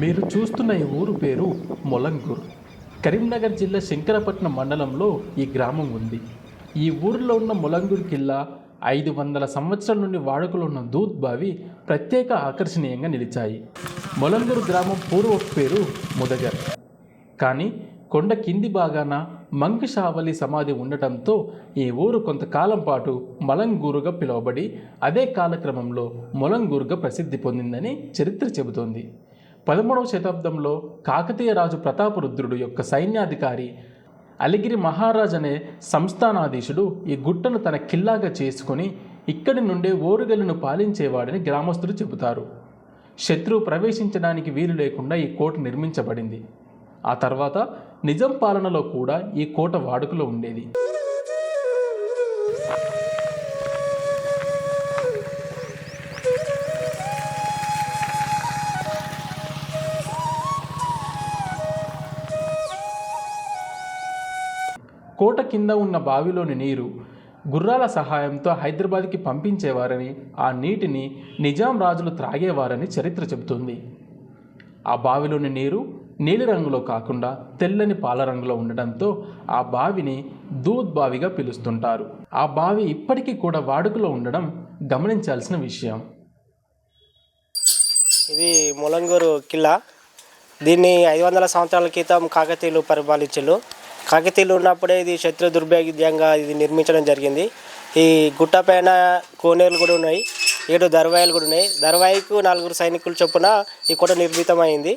మీరు చూస్తున్న ఈ ఊరు పేరు మొలంగూర్. కరీంనగర్ జిల్లా శంకరపట్నం మండలంలో ఈ గ్రామం ఉంది. ఈ ఊరిలో ఉన్న మొలంగూర్ కిల్లా ఐదు వందల సంవత్సరాల నుండి వాడుకలో ఉన్న దూద్ బావి ప్రత్యేక ఆకర్షణీయంగా నిలిచాయి. మొలంగూరు గ్రామం పూర్వ పేరు ముదగర్. కానీ కొండ కింది భాగాన మంకుషావలి సమాధి ఉండటంతో ఈ ఊరు కొంతకాలం పాటు మలంగూరుగా పిలువబడి అదే కాలక్రమంలో మొలంగూరుగా ప్రసిద్ధి పొందిందని చరిత్ర చెబుతోంది. పదమూడవ శతాబ్దంలో కాకతీయ రాజు ప్రతాపరుద్రుడు యొక్క సైన్యాధికారి అలిగిరి మహారాజ్ అనే సంస్థానాధీశుడు ఈ గుట్టను తన కిల్లాగా చేసుకొని ఇక్కడి నుండే ఓరుగలను పాలించేవాడని గ్రామస్తులు చెబుతారు. శత్రువు ప్రవేశించడానికి వీలు లేకుండా ఈ కోట నిర్మించబడింది. ఆ తర్వాత నిజం పాలనలో కూడా ఈ కోట వాడుకలో ఉండేది. కోట కింద ఉన్న బావిలోని నీరు గుర్రాల సహాయంతో హైదరాబాద్కి పంపించేవారని ఆ నీటిని నిజాం రాజులు త్రాగేవారని చరిత్ర చెబుతుంది. ఆ బావిలోని నీరు నీలిరంగులో కాకుండా తెల్లని పాల రంగులో ఉండడంతో ఆ బావిని దూద్ బావిగా పిలుస్తుంటారు. ఆ బావి ఇప్పటికీ కూడా వాడుకలో ఉండడం గమనించాల్సిన విషయం. ఇది ములంగూరు కిల్లా. దీన్ని ఐదు వందల సంవత్సరాల క్రితం కాకతీయులు పరిపాలించలు కాకతీయులు ఉన్నప్పుడే ఇది శత్రు దుర్భేద్యంగా ఇది నిర్మించడం జరిగింది. ఈ గుట్ట పైన కోనేరులు కూడా ఉన్నాయి ఏడు దర్వాయిలు కూడా ఉన్నాయి. దర్వాయికు నలుగురు సైనికులు చొప్పున ఈ కోట నిర్మితమైంది.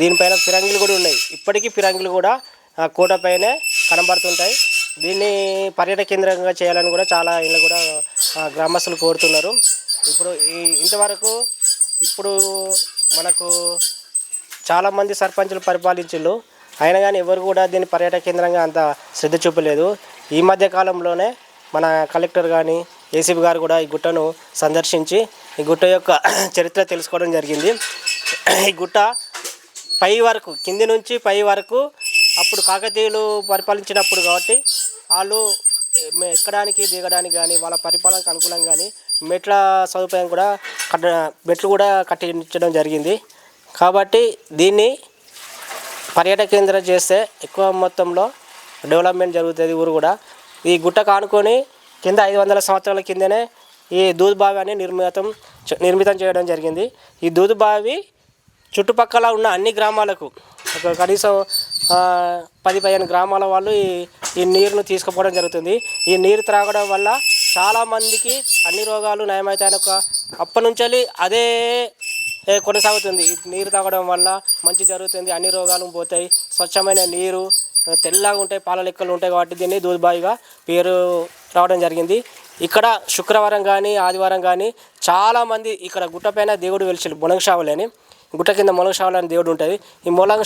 దీనిపైన ఫిరంగులు కూడా ఉన్నాయి. ఇప్పటికీ ఫిరంగులు కూడా ఆ కోట పైనే కనబడుతుంటాయి. దీన్ని పర్యటన కేంద్రంగా చేయాలని కూడా చాలా ఇళ్ళు కూడా గ్రామస్తులు కోరుతున్నారు. ఇప్పుడు ఈ ఇంతవరకు ఇప్పుడు మనకు చాలామంది సర్పంచులు పరిపాలించిండ్రు. అయినా కానీ ఎవరు కూడా దీన్ని పర్యాటక కేంద్రంగా అంత శ్రద్ధ చూపలేదు. ఈ మధ్య కాలంలోనే మన కలెక్టర్ కానీ ఏసీబీ గారు కూడా ఈ గుట్టను సందర్శించి ఈ గుట్ట యొక్క చరిత్ర తెలుసుకోవడం జరిగింది. ఈ గుట్ట పై వరకు కింది నుంచి పై వరకు అప్పుడు కాకతీయులు పరిపాలించినప్పుడు కాబట్టి వాళ్ళు ఎక్కడానికి దిగడానికి కానీ వాళ్ళ పరిపాలనకు అనుకూలంగా కానీ మెట్ల సదుపాయం కూడా కట్ట మెట్లు కూడా కట్టించడం జరిగింది. కాబట్టి దీన్ని పర్యాటక కేంద్రం చేస్తే ఎక్కువ మొత్తంలో డెవలప్మెంట్ జరుగుతుంది ఊరు కూడా. ఈ గుట్ట కానుకొని కింద ఐదు వందల సంవత్సరాల కిందనే ఈ దూద్ బావి అని నిర్మితం నిర్మితం చేయడం జరిగింది. ఈ దూద్ బావి చుట్టుపక్కల ఉన్న అన్ని గ్రామాలకు ఒక కనీసం పది పదిహేను గ్రామాల వాళ్ళు ఈ ఈ నీరును తీసుకుపోవడం జరుగుతుంది. ఈ నీరు త్రాగడం వల్ల చాలామందికి అన్ని రోగాలు నయమవుతాయని ఒక అప్పటి నుంచి అదే కొనసాగుతుంది. నీరు తాగడం వల్ల మంచి జరుగుతుంది. అన్ని రోగాలు పోతాయి. స్వచ్ఛమైన నీరు తెల్లగా ఉంటాయి పాల లెక్కలు ఉంటాయి కాబట్టి దీన్ని దూద్బాయిగా పేరు రావడం జరిగింది. ఇక్కడ శుక్రవారం కానీ ఆదివారం కానీ చాలామంది ఇక్కడ గుట్టపైన దేవుడు వెలిచి బుణంషావులు అని. గుట్ట కింద మొలంగ అని దేవుడు ఉంటుంది ఈ మొలంగ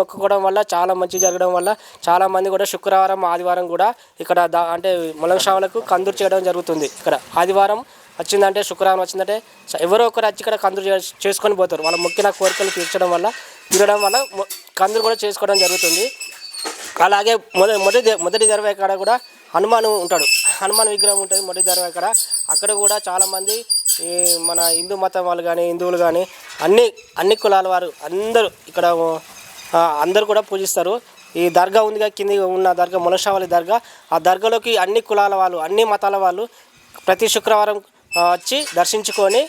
మొక్కుకోవడం వల్ల చాలా మంచి జరగడం వల్ల చాలా మంది కూడా శుక్రవారం ఆదివారం కూడా ఇక్కడ దా అంటే మొలంగ కందురు చేయడం జరుగుతుంది. ఇక్కడ ఆదివారం వచ్చిందంటే శుక్రవారం వచ్చిందంటే ఎవరో ఒకరు వచ్చి ఇక్కడ కందులు చేసుకొని పోతారు. వాళ్ళ మొక్కిన కోరికలు తీర్చడం వల్ల తినడం వల్ల కందులు కూడా చేసుకోవడం జరుగుతుంది. అలాగే మొదటి మొదటి మొదటి దర్వాయి కాడ కూడా హనుమాన్ ఉంటాడు. హనుమాన్ విగ్రహం ఉంటుంది మొదటి దర్వాయి కాడ. అక్కడ కూడా చాలామంది ఈ మన హిందూ మతం వాళ్ళు కానీ హిందువులు కానీ అన్ని అన్ని కులాల వారు అందరూ ఇక్కడ అందరు అందరూ కూడా పూజిస్తారు. ఈ దర్గా ఉందిగా కింద ఉన్న దర్గా మునషావళి దర్గా. ఆ దర్గాలోకి అన్ని కులాల వాళ్ళు అన్ని మతాల వాళ్ళు ప్రతి శుక్రవారం వచ్చి దర్శించుకొని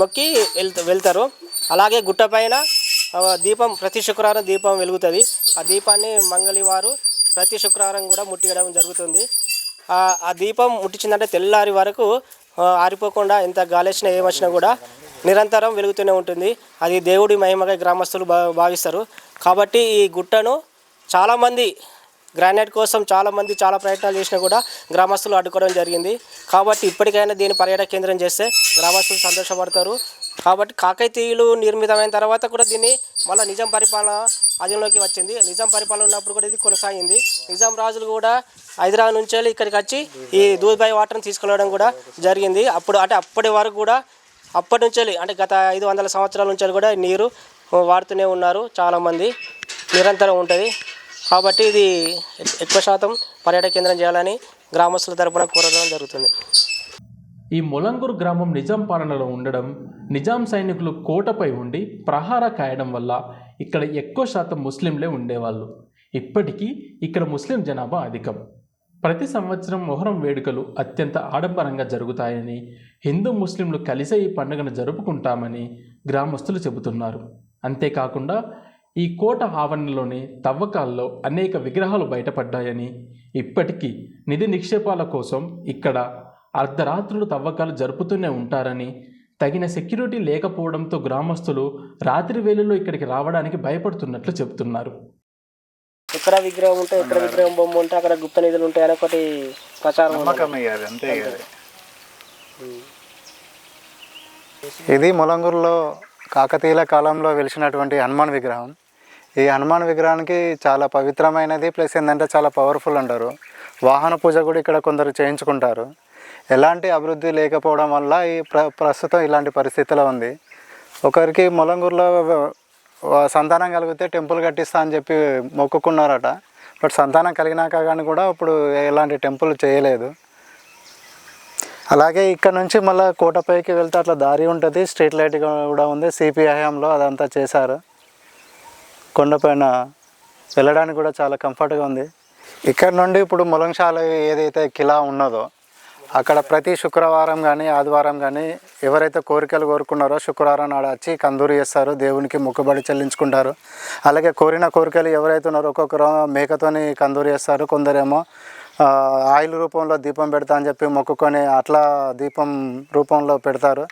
మొక్కి వెళ్త వెళ్తారు. అలాగే గుట్టపైన దీపం ప్రతి శుక్రవారం దీపం వెలుగుతుంది. ఆ దీపాన్ని మంగళి వారు ప్రతి శుక్రవారం కూడా ముట్టియడం జరుగుతుంది. ఆ దీపం ముట్టించిందంటే తెల్లారి వరకు ఆరిపోకుండా ఎంత గాలేసినా ఏమొచ్చినా కూడా నిరంతరం వెలుగుతూనే ఉంటుంది. అది దేవుడి మహిమగా గ్రామస్తులు భా భావిస్తారు. కాబట్టి ఈ గుట్టను చాలామంది గ్రానైట్ కోసం చాలామంది చాలా ప్రయత్నాలు చేసినా కూడా గ్రామస్తులు అడ్డుకోవడం జరిగింది. కాబట్టి ఇప్పటికైనా దీన్ని పర్యాటక కేంద్రం చేస్తే గ్రామస్తులు సంతోషపడతారు. కాబట్టి కాకతీయులు నిర్మితమైన తర్వాత కూడా దీన్ని మళ్ళీ నిజాం పరిపాలన అధీనంలోకి వచ్చింది. నిజాం పరిపాలన ఉన్నప్పుడు కూడా ఇది కొనసాగింది. నిజాం రాజులు కూడా హైదరాబాద్ నుంచి వెళ్ళి ఇక్కడికి వచ్చి ఈ దూద్బాయి వాటర్ని తీసుకెళ్ళడం కూడా జరిగింది. అప్పుడు అంటే అప్పటి వరకు కూడా అప్పటి నుంచి వెళ్ళి అంటే గత ఐదు వందల సంవత్సరాల నుంచి వెళ్ళి కూడా నీరు వాడుతూనే ఉన్నారు చాలామంది. నిరంతరం ఉంటుంది. కాబట్టి ఇది ఎక్కువ శాతం పర్యాటక కేంద్రం చేయాలని గ్రామస్తుల తరపున కోరడం జరుగుతుంది. ఈ ములంగూరు గ్రామం నిజాం పాలనలో ఉండడం నిజాం సైనికులు కోటపై ఉండి ప్రహార కాయడం వల్ల ఇక్కడ ఎక్కువ శాతం ముస్లింలే ఉండేవాళ్ళు. ఇప్పటికీ ఇక్కడ ముస్లిం జనాభా అధికం. ప్రతి సంవత్సరం మొహరం వేడుకలు అత్యంత ఆడంబరంగా జరుగుతాయని హిందూ ముస్లింలు కలిసే ఈ పండుగను జరుపుకుంటామని గ్రామస్తులు చెబుతున్నారు. అంతేకాకుండా ఈ కోట ఆవరణలోని తవ్వకాల్లో అనేక విగ్రహాలు బయటపడ్డాయని ఇప్పటికీ నిధి నిక్షేపాల కోసం ఇక్కడ అర్ధరాత్రులు తవ్వకాలు జరుపుతూనే ఉంటారని తగిన సెక్యూరిటీ లేకపోవడంతో గ్రామస్తులు రాత్రి వేళల్లో ఇక్కడికి రావడానికి భయపడుతున్నట్లు చెబుతున్నారు. ఎక్కడ విగ్రహం ఉంటే ఎక్కడ విగ్రహం బొమ్మ ఉంటే అక్కడ గుప్త నిధులు ఉంటాయని ఒకటి ప్రచారం అంతే. ఇది ములంగూరులో కాకతీయుల కాలంలో వెలిసినటువంటి హనుమాన్ విగ్రహం. ఈ హనుమాన్ విగ్రహానికి చాలా పవిత్రమైనది ప్లస్ ఏంటంటే చాలా పవర్ఫుల్ అంటారు. వాహన పూజ కూడా ఇక్కడ కొందరు చేయించుకుంటారు. ఎలాంటి అభివృద్ధి లేకపోవడం వల్ల ఈ ప్ర ప్రస్తుతం ఇలాంటి పరిస్థితిలో ఉంది. ఒకరికి ములంగూరులో సంతానం కలిగితే టెంపుల్ కట్టిస్తా అని చెప్పి మొక్కుకున్నారట. బట్ సంతానం కలిగినాక కానీ కూడా ఇప్పుడు ఎలాంటి టెంపుల్ చేయలేదు. అలాగే ఇక్కడ నుంచి మళ్ళీ కోటపైకి వెళ్తే అట్లా దారి ఉంటుంది. స్ట్రీట్ లైట్ కూడా ఉంది. సిపి హయాంలో అదంతా చేశారు. కొండపైన వెళ్ళడానికి కూడా చాలా కంఫర్ట్గా ఉంది. ఇక్కడ నుండి ఇప్పుడు ములంశాల ఏదైతే కిలా ఉన్నదో అక్కడ ప్రతి శుక్రవారం కానీ ఆదివారం కానీ ఎవరైతే కోరికలు కోరుకున్నారో శుక్రవారం నాడు వచ్చి కందూరి చేస్తారు దేవునికి మొక్కుబడి చెల్లించుకుంటారు. అలాగే కోరిన కోరికలు ఎవరైతే ఉన్నారో ఒక్కొక్కరు మేకతోని కందూరి చేస్తారు. కొందరేమో ఆయిల్ రూపంలో దీపం పెడతా అని చెప్పి మొక్కుకొని అట్లా దీపం రూపంలో పెడతారు.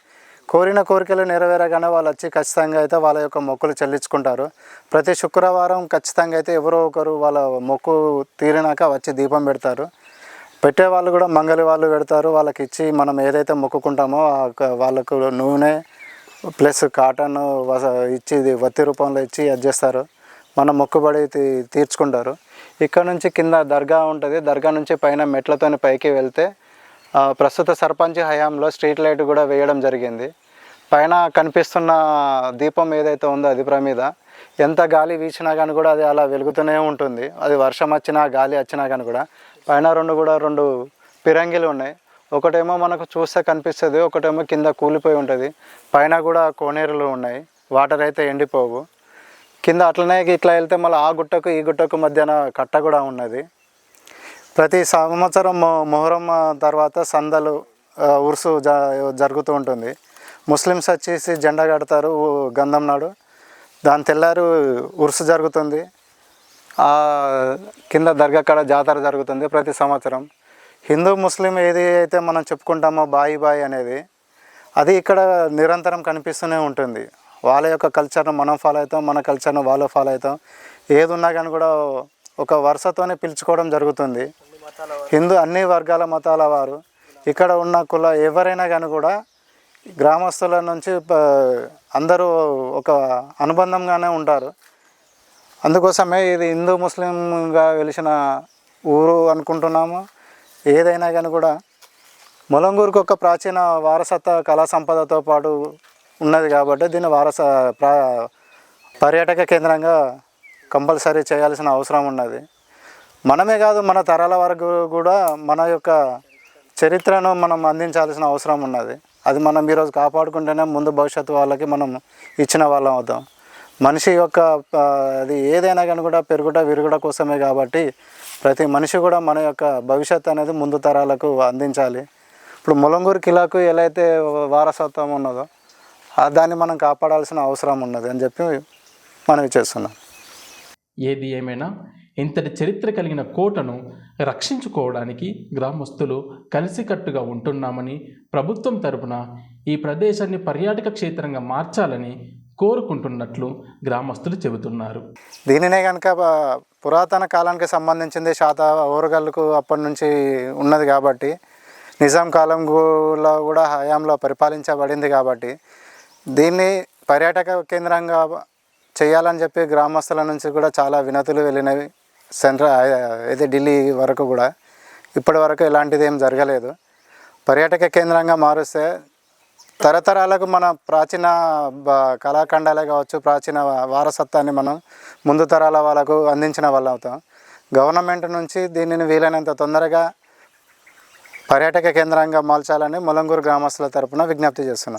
కోరిన కోరికలు నెరవేరగానే వాళ్ళు వచ్చి ఖచ్చితంగా అయితే వాళ్ళ యొక్క మొక్కులు చెల్లించుకుంటారు. ప్రతి శుక్రవారం ఖచ్చితంగా అయితే ఎవరో ఒకరు వాళ్ళ మొక్కు తీరినాక వచ్చి దీపం పెడతారు. పెట్టే వాళ్ళు కూడా మంగలి వాళ్ళు పెడతారు. వాళ్ళకి ఇచ్చి మనం ఏదైతే మొక్కుకుంటామో వాళ్ళకు నూనె ప్లస్ కాటన్ వస- ఇచ్చి వత్తి రూపంలో ఇచ్చి అది చేస్తారు. మన మొక్కుబడి తీ- తీర్చుకుంటారు. ఇక్కడ నుంచి కింద దర్గా ఉంటుంది. దర్గా నుంచి పైన మెట్లతోని పైకి వెళ్తే ప్రస్తుత సర్పంచ్ హయాంలో స్ట్రీట్ లైట్ కూడా వేయడం జరిగింది. పైన కనిపిస్తున్న దీపం ఏదైతే ఉందో అది ప్రమీద ఎంత గాలి వీచినా కానీ కూడా అది అలా వెలుగుతూనే ఉంటుంది. అది వర్షం వచ్చినా గాలి వచ్చినా కానీ కూడా. పైన రెండు కూడా రెండు పిరంగిలు ఉన్నాయి. ఒకటేమో మనకు చూస్తే కనిపిస్తుంది ఒకటేమో కింద కూలిపోయి ఉంటుంది. పైన కూడా కోనేరులు ఉన్నాయి. వాటర్ అయితే ఎండిపోవు. కింద అట్లనే ఇట్లా వెళ్తే మళ్ళీ ఆ గుట్టకు ఈ గుట్టకు మధ్యన కట్ట కూడా ఉన్నది. ప్రతి సంవత్సరం మొ- మొహరం తర్వాత సందలు ఉరుసు జ జరుగుతూ ఉంటుంది. ముస్లిమ్స్ వచ్చేసి జెండా కడతారు గంధం నాడు. దాని తెల్లారు ఉరుసు జరుగుతుంది. ఆ కింద దర్గా కాడ జాతర జరుగుతుంది ప్రతి సంవత్సరం. హిందూ ముస్లిం ఏది అయితే మనం చెప్పుకుంటామో బాయి బాయి అనేది అది ఇక్కడ నిరంతరం కనిపిస్తూనే ఉంటుంది. వాళ్ళ యొక్క కల్చర్ను మనం ఫాలో అవుతాం మన కల్చర్ను వాళ్ళు ఫాలో అవుతాం. ఏది ఉన్నా కానీ కూడా ఒక వరుసతోనే పిలుచుకోవడం జరుగుతుంది. హిందూ అన్ని వర్గాల మతాల వారు ఇక్కడ ఉన్న కుల ఎవరైనా కానీ కూడా గ్రామస్తుల నుంచి ప- అందరూ ఒక అనుబంధంగానే ఉంటారు. అందుకోసమే ఇది హిందూ ముస్లింగా వెలిసిన ఊరు అనుకుంటున్నాము. ఏదైనా కానీ కూడా ములంగూరుకు ఒక ప్రాచీన వారసత్వ కళా సంపదతో పాటు ఉన్నది కాబట్టి దీన్ని వారస ప్రా పర్యాటక కేంద్రంగా కంపల్సరీ చేయాల్సిన అవసరం ఉన్నది. మనమే కాదు మన తరాల వరకు కూడా మన యొక్క చరిత్రను మనం అందించాల్సిన అవసరం ఉన్నది. అది మనం ఈరోజు కాపాడుకుంటేనే ముందు భవిష్యత్తు వాళ్ళకి మనం ఇచ్చిన వాళ్ళం అవుతాం. మనిషి యొక్క అది ఏదైనా కానీ కూడా పెరుగుట విరుగుట కోసమే కాబట్టి ప్రతి మనిషి కూడా మన యొక్క భవిష్యత్తు అనేది ముందు తరాలకు అందించాలి. ఇప్పుడు ములంగూరు కిలాకు ఎలా అయితే వారసత్వం ఉన్నదో దాన్ని మనం కాపాడాల్సిన అవసరం ఉన్నది అని చెప్పి మనవి చేస్తున్నాం. ఏది ఏమైనా ఇంతటి చరిత్ర కలిగిన కోటను రక్షించుకోవడానికి గ్రామస్తులు కలిసికట్టుగా ఉంటున్నామని ప్రభుత్వం తరపున ఈ ప్రదేశాన్ని పర్యాటక క్షేత్రంగా మార్చాలని కోరుకుంటున్నట్లు గ్రామస్తులు చెబుతున్నారు. దీనినే కనుక పురాతన కాలానికి సంబంధించింది శాత ఓరగల్లుకు అప్పటి నుంచి ఉన్నది కాబట్టి నిజాం కాలంలో కూడా హయాంలో పరిపాలించబడింది కాబట్టి దీన్ని పర్యాటక కేంద్రంగా చేయాలని చెప్పి గ్రామస్తుల నుంచి కూడా చాలా వినతులు వెళ్ళినవి. సెంట్రల్ అయితే ఢిల్లీ వరకు కూడా. ఇప్పటి వరకు ఎలాంటిది ఏం జరగలేదు. పర్యాటక కేంద్రంగా మారుస్తే తరతరాలకు మన ప్రాచీన బ- కళాఖండాలే కావచ్చు ప్రాచీన వారసత్వాన్ని మనం ముందు తరాల వాళ్ళకు అందించిన వాళ్ళు అవుతాం గవర్నమెంట్ నుంచి దీనిని వీలైనంత తొందరగా పర్యాటక కేంద్రంగా మార్చాలని ములంగూరు గ్రామస్తుల తరపున విజ్ఞప్తి చేస్తున్నాం.